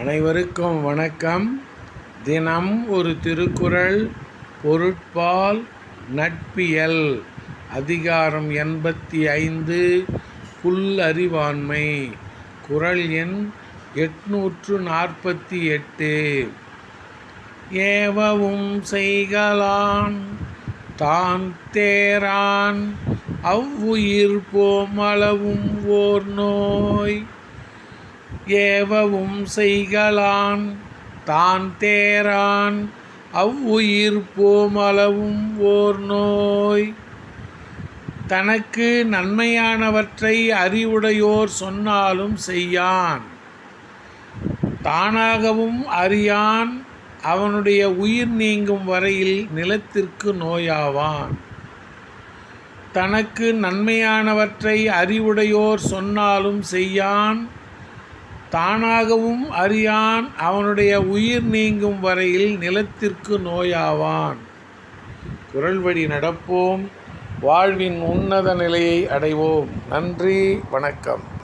அனைவருக்கும் வணக்கம். தினம் ஒரு திருக்குறள் பொருட்பால் நட்பியல் அதிகாரம் எண்பத்தி ஐந்து புல்லறிவாண்மை குறள் எண் எட்நூற்று நாற்பத்தி எட்டு. ஏவவும் செய்கலான் தான் தேரான் அவ்வுயிர் போமளவும் ஓர் நோய். ஏவவும் செய்கலான் தான் தேரான் அவ்வுயிர் போமளவும் ஓர் நோய் தனக்கு நன்மையானவற்றை அறிவுடையோர் சொன்னாலும் செய்யான். தானாகவும் அறியான் அவனுடைய உயிர் நீங்கும் வரையில் நிலத்திற்கு நோயாவான். தனக்கு நன்மையானவற்றை அறிவுடையோர் சொன்னாலும் செய்யான் தானாகவும் அறியான் அவனுடைய உயிர் நீங்கும் வரையில் நிலத்திற்கு நோயாவான். குரல்வழி நடப்போம். வாழ்வின் உன்னத நிலையை அடைவோம். நன்றி. வணக்கம்.